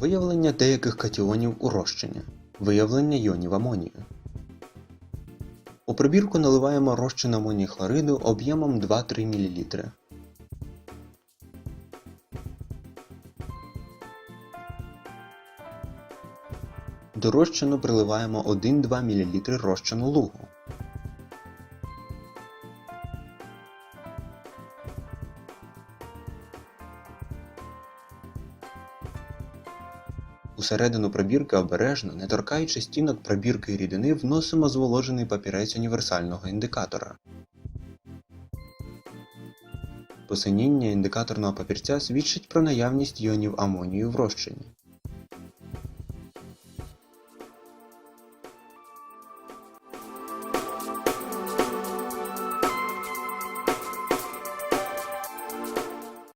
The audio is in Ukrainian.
Виявлення деяких катіонів у розчині. Виявлення іонів амонію. У пробірку наливаємо розчин амонії хлориду об'ємом 2-3 мл. До розчину приливаємо 1-2 мл розчину лугу. Усередину пробірки обережно, не торкаючи стінок пробірки рідини, вносимо зволожений папірець універсального індикатора. Посиніння індикаторного папірця свідчить про наявність іонів амонію в розчині.